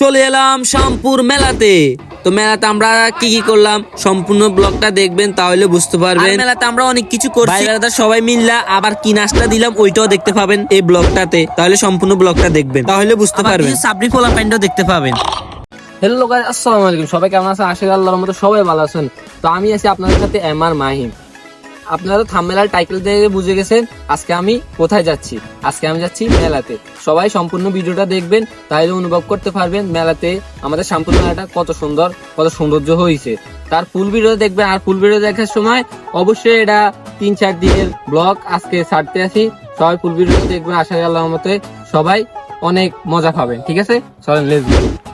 চলে এলাম শামপুর মেলাতে। তো মেলাতে আমরা কি কি করলাম? সম্পূর্ণ ব্লগটা দেখবেন তাহলে বুঝতে পারবেন। মেলাতে আমরা অনেক কিছু করছি। সবাই মিললা আবার কি নাস্তা দিলাম ওইটাও দেখতে পাবেন এই ব্লগটাতে। তাহলে সম্পূর্ণ ব্লগটা দেখবেন তাহলে বুঝতে পারবেন। সাবরি ফোলা প্যান্টও দেখতে পাবেন। হ্যালো গাইস আসসালামু আলাইকুম। সবাই কেমন আছেন? আশা করি আল্লাহর মতো সবাই ভালো আছেন। তো আমি আছি আপনাদের সাথে এম আর মাহিম। আপনারা থাম্বেলার টাইটেল দেখে বুঝে গেছেন আজকে আমি কোথায় যাচ্ছি। আজকে আমি যাচ্ছি মেলাতে। সবাই সম্পূর্ণ ভিডিওটা দেখবেন, তাহলে অনুভব করতে পারবেন মেলাতে আমাদের সম্পূর্ণ মেলাটা কত সুন্দর, কত সৌন্দর্য হয়েছে। তার ফুল ভিডিও দেখবেন, আর ফুল ভিডিও দেখার সময় অবশ্যই এটা তিন চার দিনের ব্লগ আজকে ছাড়তে আসি। সবাই ফুল ভিডিও দেখবেন, আশা করি আল্লাহর মতে সবাই অনেক মজা পাবেন। ঠিক আছে? চলেন লেটস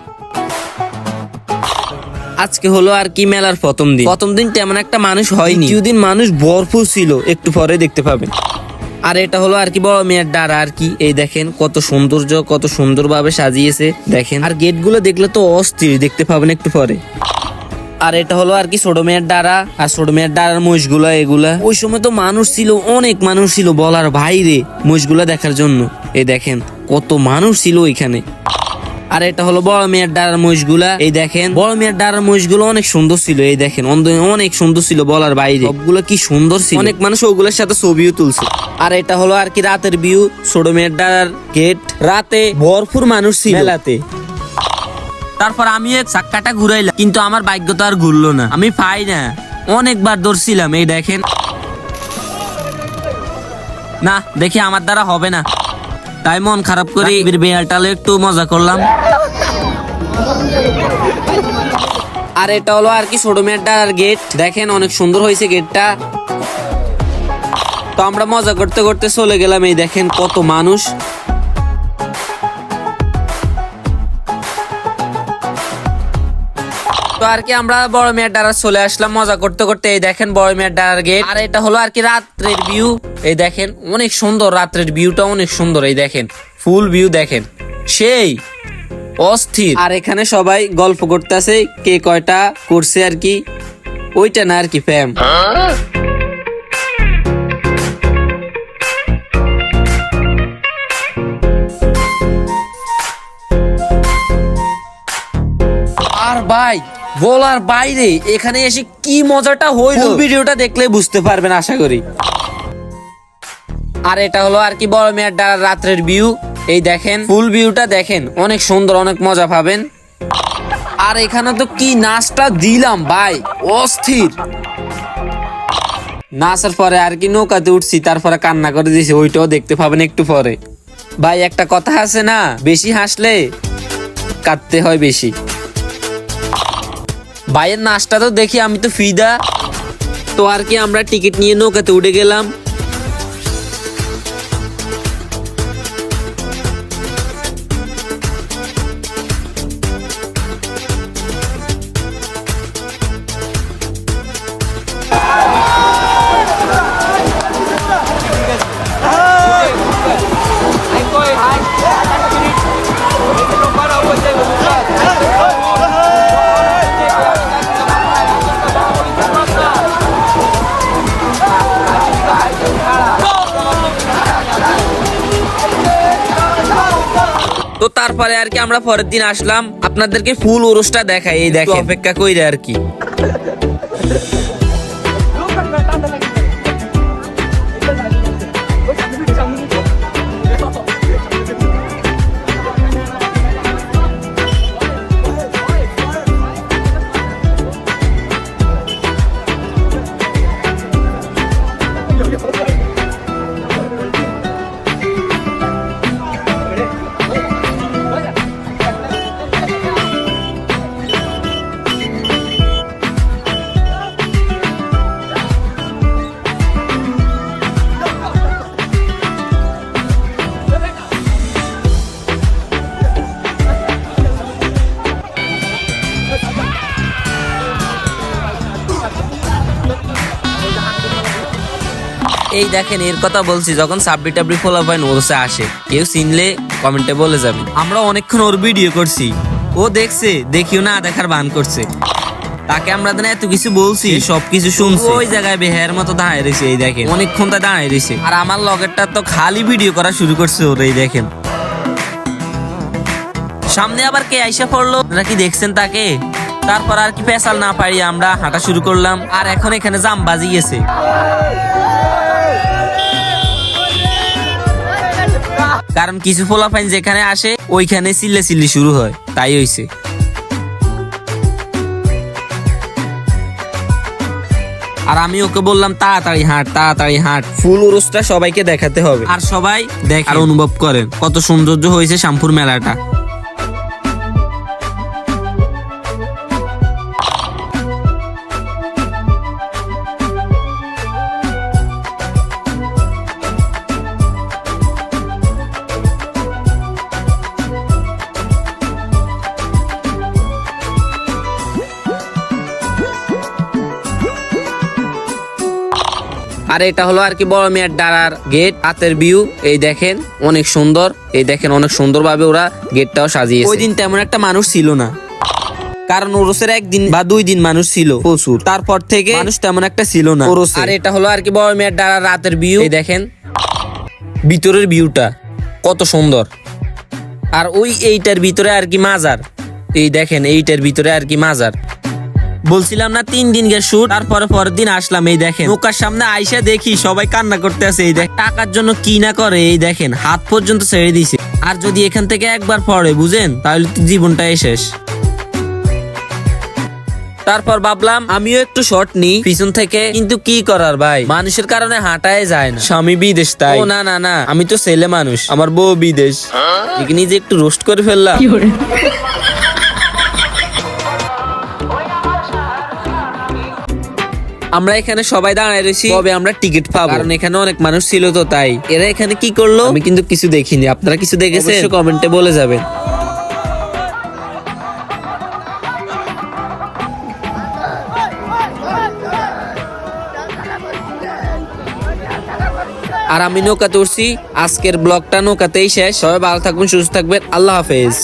আজকে হলো আর কি মেলার প্রথম দিন। প্রথম দিন তেমন একটা মানুষ হয়নি। দিন মানুষ ভরপুর ছিল একটু পরে দেখতে পাবেন। আর এটা হলো আর কি বড় মেয়ের ডারা আর কি। এই দেখেন কত সৌন্দর্য কত সুন্দরভাবে সাজিয়েছে দেখেন। আর গেটগুলো দেখলে তো অস্থির দেখতে পাবেন একটু পরে। আর এটা হলো আর কি ছোট মেয়ের ডারা আর ছোট মেয়ের ডারার মহিষগুলা এগুলা। ওই সময় তো মানুষ ছিল অনেক মানুষ ছিল বলার বাইরে মহিষগুলা দেখার জন্য। এই দেখেন কত মানুষ ছিল ওইখানে। আর এটা হলো বড় মেয়ের ডারার মহিষগুলা। এই দেখেন বড় মেয়ের ডারার মহিষগুলো অনেক সুন্দর ছিল এই দেখেন অনেক সুন্দর ছিল বলার বাইরে। সবগুলো কি সুন্দর ছিল। অনেক মানুষ ওগুলোর সাথে ছবিও তুলছে। আর এটা হলো আর কি রাতের ভিউ ছোট মেয়ের ডারার গেট। রাতে ভরপুর মানুষ ছিল। মেলাতে। তারপর আমি এক চাক্কাটা ঘুরাইলাম কিন্তু আমার ভাগ্য তো আর ঘুরলো না। আমি পাই না। অনেকবার দৌড়ছিলাম এই দেখেন। না দেখি আমার দ্বারা হবে না। তাই মন খারাপ করে বেয়ালটালে একটু মজা করলাম। আর এটা হলো আর কি ছোট মেয়েটার গেট দেখেন অনেক সুন্দর হয়েছে গেটটা তো আমরা মজা করতে করতে চলে গেলাম এই দেখেন কত মানুষ। তো আর কি আমরা বড় মেয়ের ডারা চলে আসলাম, মজা করতে করতে এই দেখেন বড় মেয়ের ডারার গেট আর এটা হলো আর কি রাত্রের ভিউ এই দেখেন অনেক সুন্দর রাত্রের ভিউটা অনেক সুন্দর, এই দেখেন। ফুল ভিউ দেখেন। সেই অস্থির। আর এখানে সবাই গল্প করতেছে কে কয়টা করছে আর কি। ওইটা না আর কি ফ্যাম আর ভাই বলার বাইরে এখানে এসে কি মজাটা হইল? ভিডিওটা দেখলে বুঝতে পারবেন আশা করি। আর এটা হলো আর কি বড় মেয়ের ডালার রাত্রের ভিউ এই দেখেন ফুল ভিউটা দেখেন, অনেক সুন্দর, অনেক মজা পাবেন। আর এখানে তো কি নাচটা দিলাম, ভাই, অস্থির। নাচার পরে আর কি নৌকাতে উঠছি, তারপরে কান্না করে দিয়েছি, ওইটাও দেখতে পাবেন একটু পরে। ভাই, একটা কথা আছে না, বেশি হাসলে কাঁদতে হয় বেশি। ভাইয়ের নাচটা তো দেখি, আমি তো ফিদা। তো আর কি আমরা টিকিট নিয়ে নৌকাতে উঠে গেলাম। তো তারপরে আর কি আমরা পরের দিন আসলাম। আপনাদেরকে ফুল ওরসটা দেখাই। এই দেখে অপেক্ষা কইরে আর কি। এই দেখেন এর কথা বলছি যখন সাবরি টাবরি ফোলা পাইন ওরসে আসে। কেউ চিনলে কমেন্টে বলে যাবে। আমরা অনেকক্ষণ ওর ভিডিও করছি। ও দেখছে দেখিও না দেখার বান করছে। তাকে আমরা তো এত কিছু বলছি সবকিছু শুনছি। ওই জায়গায় বেহার মতো দাঁড়ায় রয়েছে এই দেখেন। অনেকক্ষণ তা দাঁড়ায় রয়েছে। আর আমার লগেরটা তো খালি ভিডিও করা শুরু করছে ওর এই দেখেন। সামনে আবার কে আইসা পড়ল? নাকি দেখছেন তাকে? তারপর আর কি পেশাল না পারি আমরা হাঁটা শুরু করলাম। আর এখন এখানে জাম বাজি গেছে। কারণ কিছু ফলাফাইন যেখানে আসে ওইখানে চিল্লে চিল্লি শুরু হয়। তাই হইছে। আর আমি ওকে বললাম তাড়াতাড়ি হাঁট তাড়াতাড়ি হাঁট। ফুল উরুসটা সবাইকে দেখাতে হবে। আর সবাই দেখ। আর অনুভব করেন। কত সৌন্দর্য হয়েছে শ্যামপুর মেলাটা। আর এটা হলো আর কি বড় মেয়ের ডারার গেট হাতের ভিউ এই দেখেন অনেক সুন্দর। এই দেখেন অনেক সুন্দর ভাবে ওরা গেটটাও সাজিয়েছে। ওই দিন তেমন একটা মানুষ ছিল না। কারণ ওরসের একদিন বা দুই দিন মানুষ ছিল। প্রচুর। তারপর থেকে মানুষ তেমন একটা ছিল না। ওরসে। আর এটা হলো আর কি বড় মেয়ের ডারার রাতের ভিউ এই দেখেন ভিতরের ভিউটা কত সুন্দর। আর ওই এইটার ভিতরে আর কি মাজার। এই দেখেন এইটার ভিতরে আর কি মাজার। বলছিলাম না তিন দিন গে শুট তারপরে পরের দিন আসলাম এই দেখেন। নৌকার সামনে আইসা দেখি সবাই কান্না করতে আছে এই দেখ। টাকার জন্য কি না করে এই দেখেন হাত পর্যন্ত ছেড়ে দিছে। আর যদি এখান থেকে একবার পড়ে বুঝেন? তাহলে তো জীবনটাই শেষ। তারপর ভাবলাম আমিও একটু শর্ট নিই পিছন থেকে কিন্তু কি করার ভাই? মানুষের কারণে হাঁটায় যায় না। স্বামী বিদেশ তাই। ও না না না আমি তো ছেলে মানুষ আমার বউ বিদেশ। এখানে যে একটু রোস্ট করে ফেললাম। আমরা এখানে সবাই দাঁড়ায় রয়েছি। তবে আমরা টিকিট পাবো? কারণ এখানে অনেক মানুষ ছিল তো তাই। এরা এখানে কি করল? আমি কিন্তু কিছু দেখিনি। আপনারা কিছু দেখেছেন? কমেন্টে বলে যাবেন। আর আমি নৌকাতে উঠছি। আজকের ব্লগটা নৌকাতেই শেষ। সবাই ভালো থাকবেন সুস্থ থাকবেন। আল্লাহ হাফেজ।